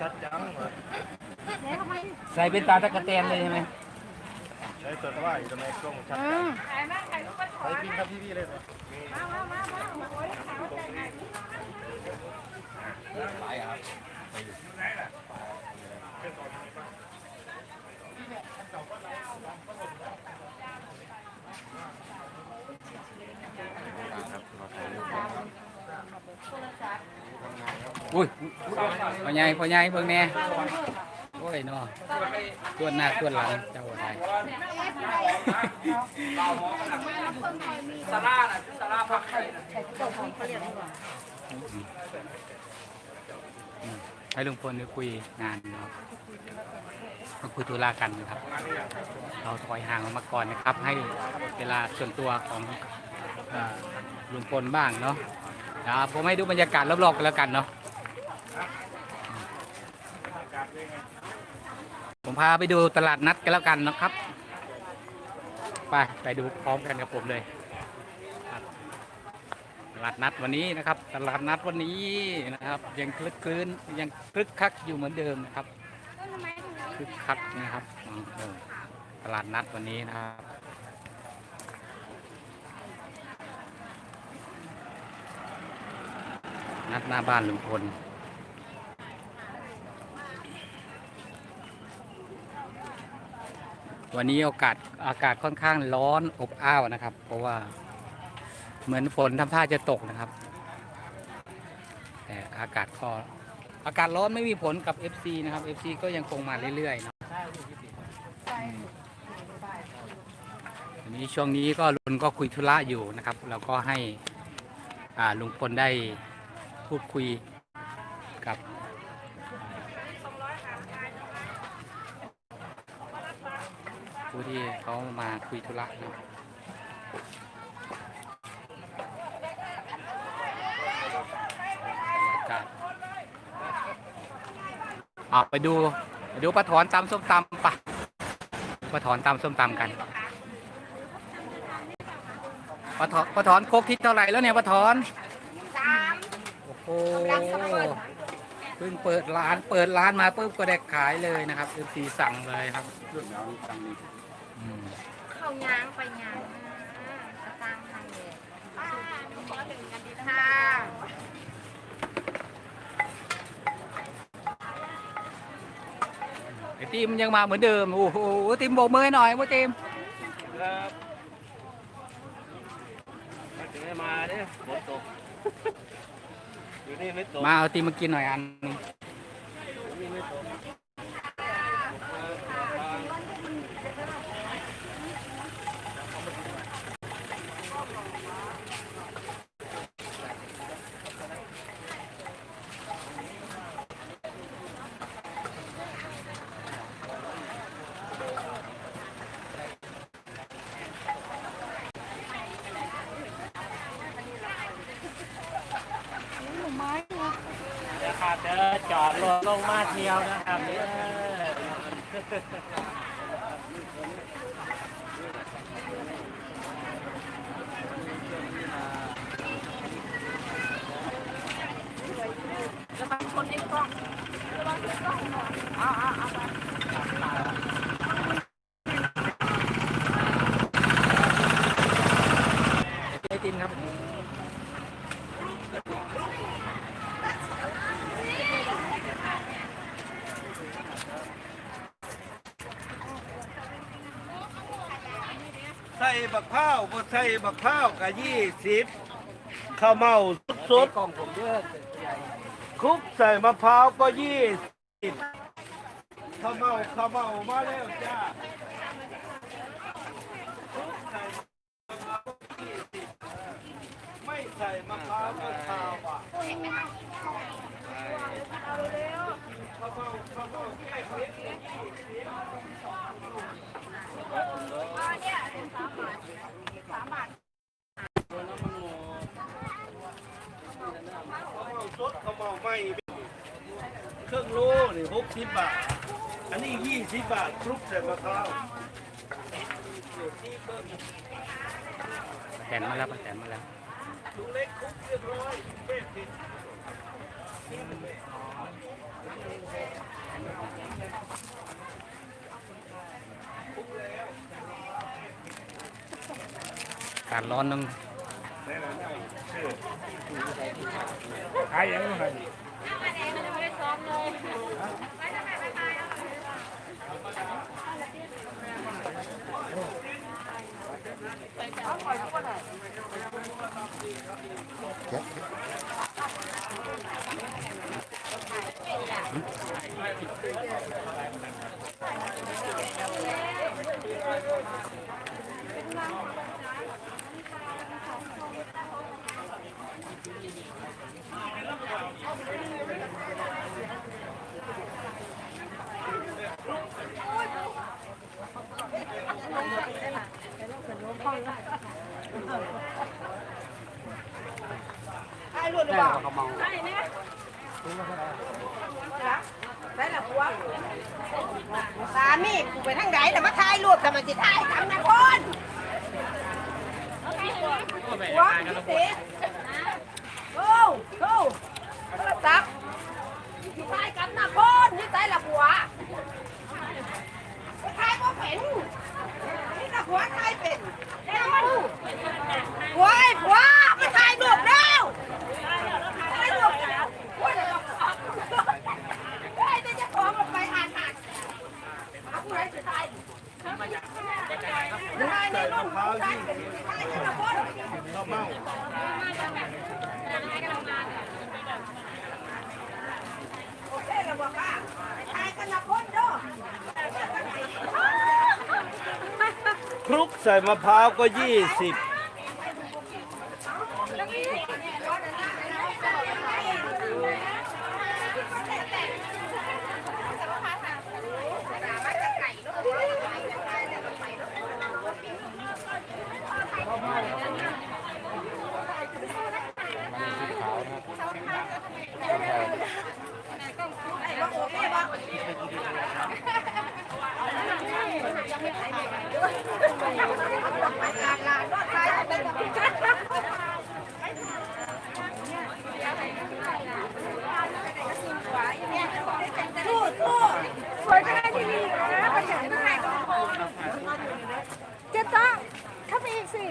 ชัดจังใส่เป็นตาตะกะแตนเลยใช่ไหมใช้ตัวว่าอยู่ทำไมกล้องชัดจังใช้พิมพ์ครับพี่ๆเลยอุ้ย พ่อใหญ่พ่อใหญ่เพิ่งแน่โอ้ยเนาะตวหน้าตวหลังเจ้าอะไร สาราน่ะสาราพักไข่ให้ลุงพลได้คุยงานเนาะมาคุยธุระกันนะครับ เราถอยห่างออกมาก่อนนะครับ ให้เวลาส่วนตัวของเอ่อลุงพลบ้างเนาะนะครับผมให้ดูบรรยากาศรอบๆกันแล้วกันเนาะ ผมพาไปดูตลาดนัดกันแล้วกันนะครับ ไปไปดูพร้อมกันกับผมเลยตลาดนัดวันนี้นะครับ ตลาดนัดวันนี้นะครับ ยังคลึกคลื้นยังคลึกคักอยู่เหมือนเดิมนะครับคลึกคักนะครับตลาดนัดวันนี้นะครับนัดหน้าบ้านลุงพล วันนี้โอกาสอากาศค่อนข้างร้อนอบอ้าวนะครับ เพราะว่าเหมือนฝนทำท่าจะตกนะครับ แต่อากาศก็อากาศร้อนไม่มีผลกับ FC นะครับ FC ก็ยังคงมาเรื่อยๆนะวันนี้ช่วงนี้ก็ลุงก็คุยธุระอยู่นะครับเราก็ให้ลุงพลได้พูดคุยกับ ผู้ที่เขามาคุยธุระเนอะบรรยากาศอะไปดูไปดูปลาถอนตำส้มตำปะปลาถอนตำส้มตำกันปลาถอนปลาถอนโคกที่เท่าไหร่แล้วเนี่ยปลาถอนโอ้โหเพิ่งเปิดร้านเปิดร้านมาปุ๊บก็ได้ขายเลยนะครับคือสีสั่งเลยครับอืม เข้ายางไปยางกระตังให้เลยป้าขอถึงกันดีค่ะไอติมยังมาเหมือนเดิม โอ้โหติมโบกมือให้หน่อยว่าติมครับถึงได้มาเนี่ยฝนตกอยู่นี่ไม่ตกมาเอาติมมากินหน่อยอันหนึ่งนี่ เดี๋ยวขาดเดินจอดรถลงมาเที่ยวนะครับเนี่ย ระวังคนในกล้องระวังในกล้องหน่อยเอาเอาเอาไป ไอติมครับ ใส่ บักข้าวบ่ใส่บักข้าวกะยี่สิบข้าวเมาสดกล่องผมเยอะๆคลุกใส่มะพร้าวก็ยี่สิบข้าวเมาข้าวเมามาแล้วจ้าคลุกใส่มะพร้าวก็ยี่สิบไม่ใส่มะพร้าวก็ชาวอะข้าวเมาข้าวเมาแค่เล็กข้ สิบบาท อันนี้ยี่สิบบาทครุกแต่มะพร้าวแตนมาแล้วป้แตนมาแล้วลูกเล็กคุกเรียบร้อยเบ็ดติดการร้อนนึงใครยังไม่ได้ซ้อมเลย Okay. ยังไงสามีกูไปทางไหนแต่มาถ่ายรูปแต่มันสิถ่ายทำนะคนหัวทานมักันนแล้วสิโก้โก้โทรศัพท์สิถ่ายกันนะคนนี่ใจละหัวไปถ่ายบ่เป็นนี่ละหัวถ่ายเป็นเร็วหัวไอ้หัวมาถ่ายรูปเร็วถ่ายรูปแล้วโอ้ยเดี๋ยวเฮ้ยเดี๋ยวจะของมันไปอ่านอ่านเอาผู้ใดสิถ่าย ได้ในรุ่นของการเป็นสินค้าเยาวชน ข้าวเม่า โอเคแล้วบอกว่าไปขายกันนะคนเด้อ คลุก ใส่มะพร้าวก็ยี่สิบ โอเคบ่ไปลานลานรถไฟเป็นสู้สู้สวยก็ได้ที่นี่นะไปถึงที่ไหนก็พอ เจ๊ต้าเข้าไปอีกสิ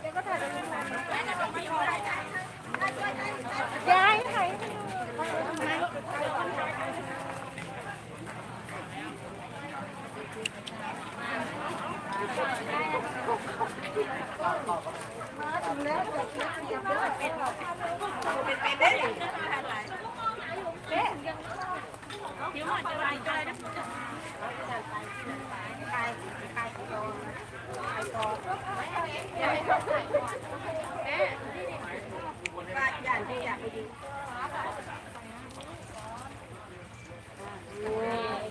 เจ๊ก็ถ่ายตรงนี้ยายถ่าย เป็นไปได้อย่างที่อยากไปดู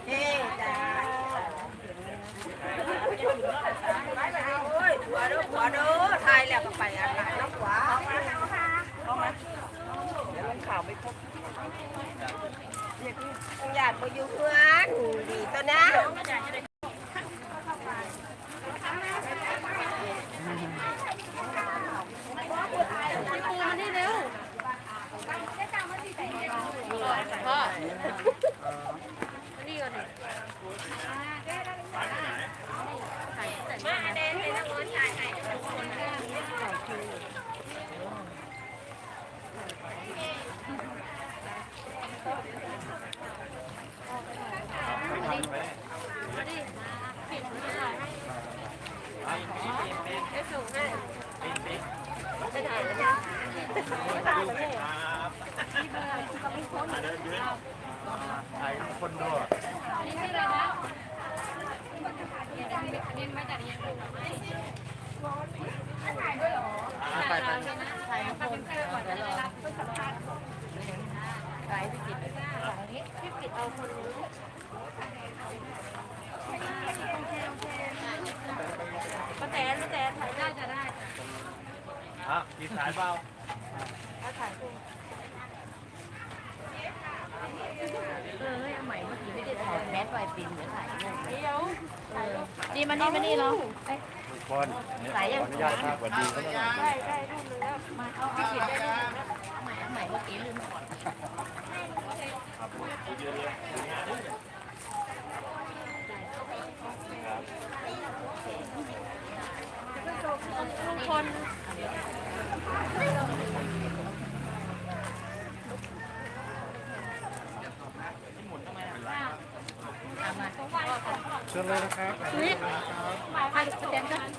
เฮ้จ้าโอ้ยหัวเด้อหัวเด้อทายแล้วก็ไปอะตายน้ำหัวเอามาเดี๋ยวมันข่าวไม่ครบ อยากไปอยู่เพื่อนดีตัวนะ อ่ะกินสายเปล่าแมสไวปินหรือถ่ายดีมานี่มานี่เนาะบอลสายยังอนุญาตครับสวัสดีครับมาเอาพี่กินได้เลยใหม่ใหม่เมื่อกี้ลืมกด ลุงพลเชิญเลยนะครับนี่ไปเต็มกัน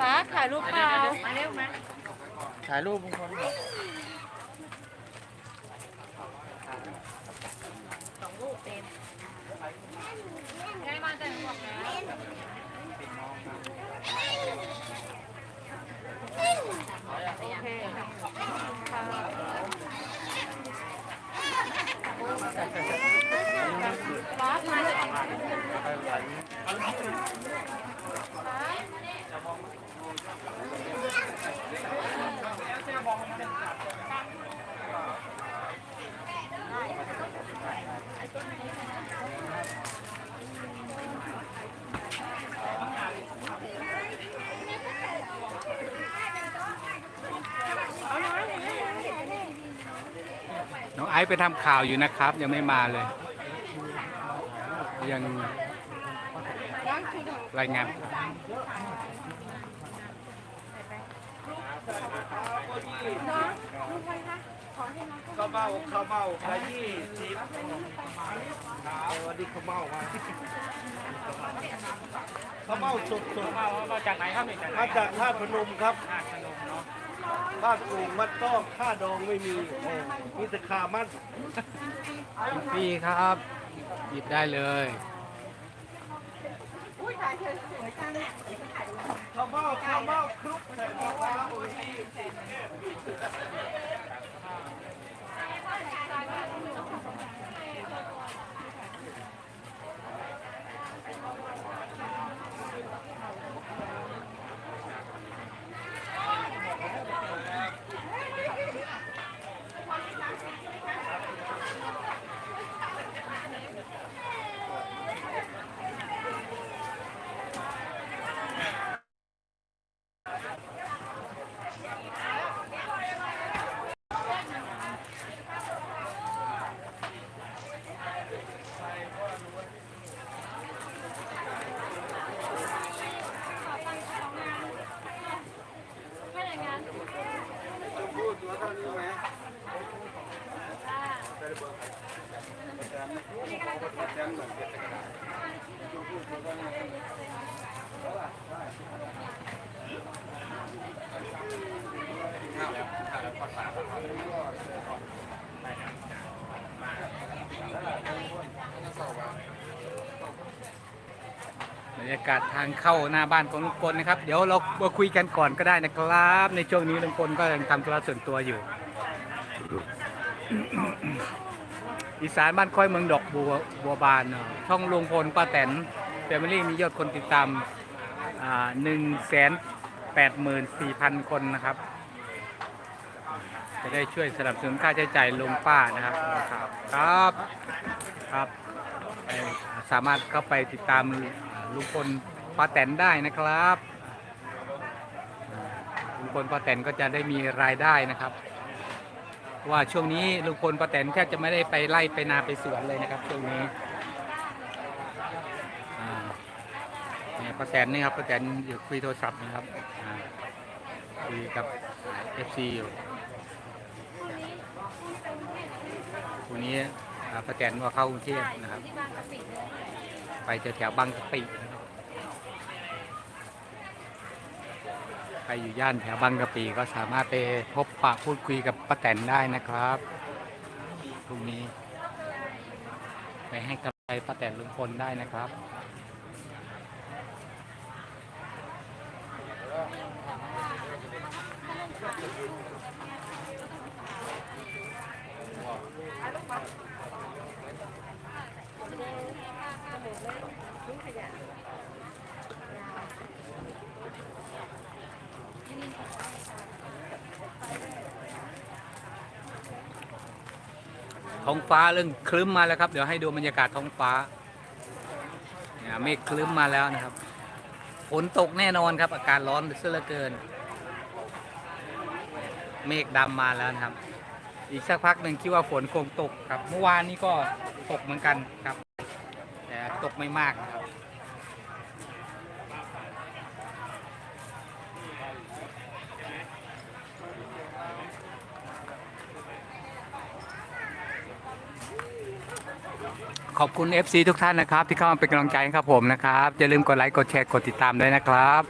ป้าถ่ายรูปเปล่าถ่ายรูปลุงคล ไงมาแต่หมวกนะโอเคป้ามาเลยน้อง ไอซ์ไปทำข่าวอยู่นะครับ ยังไม่มาเลย ยังรายงานข้าวเมาข้าวเมาขายยี่สิบเออวันนี้ข้าวเมามาข้าวเมาสดสดมามาจากไหนครับนี่จากไหนมาจากท่าตุพนมครับท่าตุพนมเนาะ บ้านปลูกมัดต้องค่าดองไม่มี มีแต่ขามันพี่ครับ หยิบได้เลยข้าวเมาข้าวเมาครุกใส่มะพร้าวโอ้ย บรรยากาศทางเข้าหน้าบ้านของลุงพลนะครับ เดี๋ยวเรามาคุยกันก่อนก็ได้นะครับ ในช่วงนี้ลุงพลก็ยังทำธุระส่วนตัวอยู่ อีสานบ้านค่อยเมืองดอกบัวบัวบานเนอะช่องลุงพลป้าแตนแฟมิลี่มียอดคนติดตามหนึ่งแสนแปดหมื่นสี่พันคนนะครับ จะได้ช่วยสนับสนุนค่าใช้จ่ายลุงป้านะครับครับครับครับสามารถเข้าไปติดตามลุงพลป้าแตนได้นะครับลุงพลป้าแตนก็จะได้มีรายได้นะครับ ว่าช่วงนี้ลุงพลป้าแตนแทบจะไม่ได้ไปไล่ไปนาไปสวนเลยนะครับช่วงนี้เนี่ยป้าแตนนี่ครับป้าแตนอยู่คุยโทรศัพท์นะครับคุยกับเอฟซีอยู่ พรุ่งนี้อ่าป้าแตนว่าเข้ากรุงเทพนะครับที่บางกะปิเลยไปแถวๆบางกะปินะครับใครอยู่ย่านแถวบางกะปิก็สามารถไปพบปะพูดคุยกับป้าแตนได้นะครับพรุ่งนี้ ไปให้กำลังใจป้าแตนลุงพลได้นะครับ ท้องฟ้าเริ่มคลึ้มมาแล้วครับ เดี๋ยวให้ดูบรรยากาศท้องฟ้าเนี่ยเมฆคลึ้มมาแล้วนะครับฝนตกแน่นอนครับ อากาศร้อนเสียเหลือเกิน เมฆดำมาแล้วนะครับ อีกสักพักหนึ่งคิดว่าฝนคงตกครับ เมื่อวานนี้ก็ตกเหมือนกันครับ แต่ตกไม่มากนะครับ ขอบคุณ FC ทุกท่านนะครับ ที่เข้ามาเป็นกำลังใจให้ครับผมนะครับอย่าลืมกดไลค์กดแชร์กดติดตามด้วยนะครับ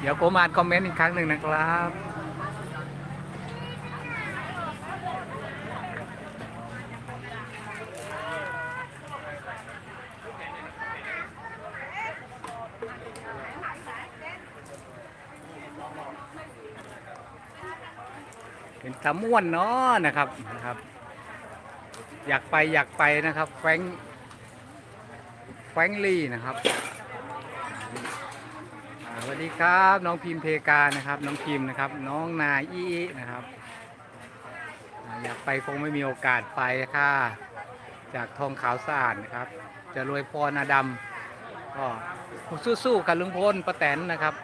เดี๋ยวผมอ่านคอมเมนต์อีกครั้งหนึ่งนะครับเป็นตะม่วนเนาะนะครับนะครับ อยากไปอยากไปนะครับแฟงแฟงลี่นะครับสวัสดีครับน้องพิมพ์เพกานะครับน้องพิมพ์นะครับ น้องนายอีนะครับ อยากไปคงไม่มีโอกาสไปค่ะ จากทองขาวสะอาดนะครับ จะรวยพรนาดำก็สู้ๆกับลุงพลป้าแตนนะครับ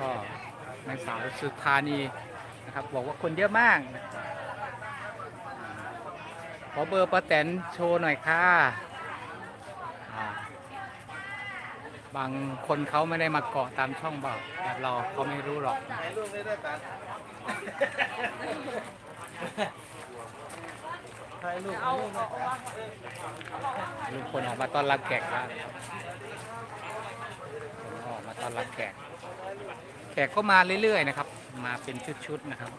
ก็นางสาวสุธานีนะครับบอกว่าคนเยอะมาก ขอเบอร์ป้าแตนโชว์หน่อยค่ะบางคนเขาไม่ได้มาเกาะตามช่องบอกแบบเราเขาไม่รู้หรอกถ่ายรูปได้ด้วยกันถ่ายรูปลุงพลออกมาต้อนรับแขกแล้วออกมาต้อนรับแขก แขกก็มาเรื่อยๆนะครับ มาเป็นชุดๆนะครับ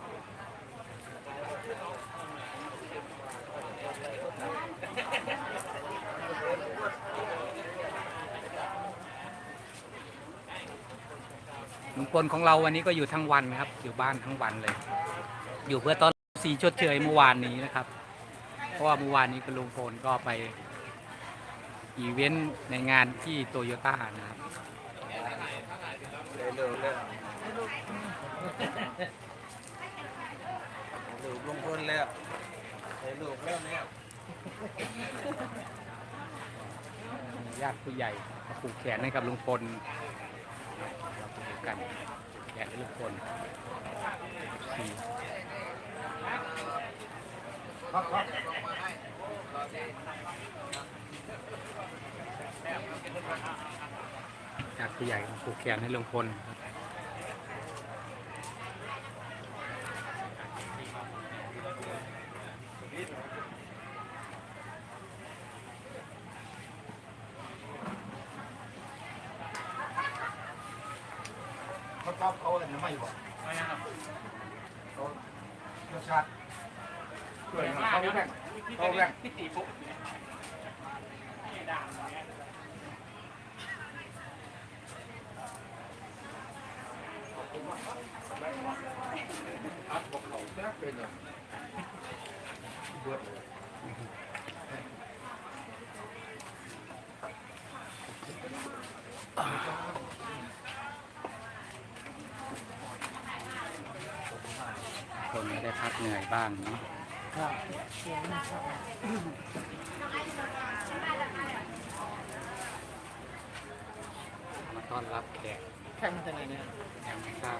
ลุงพลของเราวันนี้ก็อยู่ทั้งวันครับ อยู่บ้านทั้งวันเลย อยู่เพื่อต้อนรับสีชดเชยเมื่อวานนี้นะครับ เพราะว่าเมื่อวานนี้คุณลุงพลก็ไปอีเวนต์ในงานที่โตโยต้านะครับได้รูปแล้วรูปลงพ้นแล้วได้รูปแล้วเนี่ยญาติผู้ใหญ่มาผูกแขนให้กับลุงพลเราไปดู กันแขนให้ลุงพลสี่ญากผู้ใหญ่มาผูกแขนให้ลุงพลครับ เขาชอบเขาอะไรไม่บอกเขารสชาติเปื่อยมันเขาแบ่งเขาแบ่ง คนได้พักเหนื่อยบ้างเนาะมาต้อนรับแขกแข่งมันจะไหนเนี่ยยังไม่ทราบ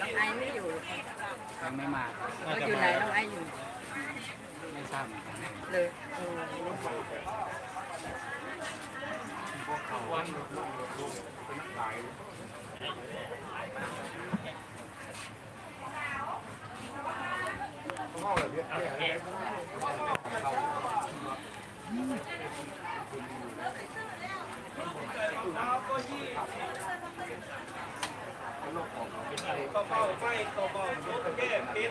น้องไอไม่อยู่ ยังไม่ มาเขาอยู่ไหนน้องไออยู่ไม่ทราบเหมือนกันเลย เออเขาเฝ้าไฟเขาเฝ้าชุดแก้ปิด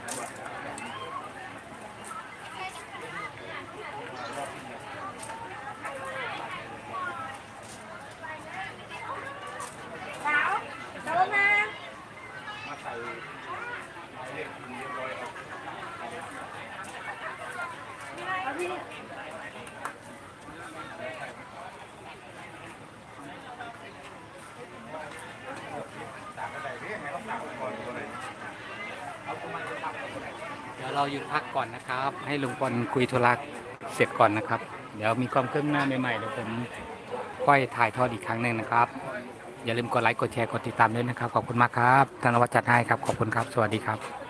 สาวเดินมา มาใส่เรียกกินเรียบร้อยแล้ว เอาพี่ เดี๋ยวเรา หยุดพักก่อนนะครับ ให้ลุงพลคุยธุระเสร็จก่อนนะครับ เดี๋ยวมีความเคลื่อนหน้าใหม่ๆเดี๋ยวผมค่อยถ่ายทอดอีกครั้งหนึ่งนะครับ อย่าลืมกดไลค์กดแชร์กดติดตามด้วยนะครับ ขอบคุณมากครับธนวัฒน์จัดให้ครับ ขอบคุณครับ สวัสดีครับ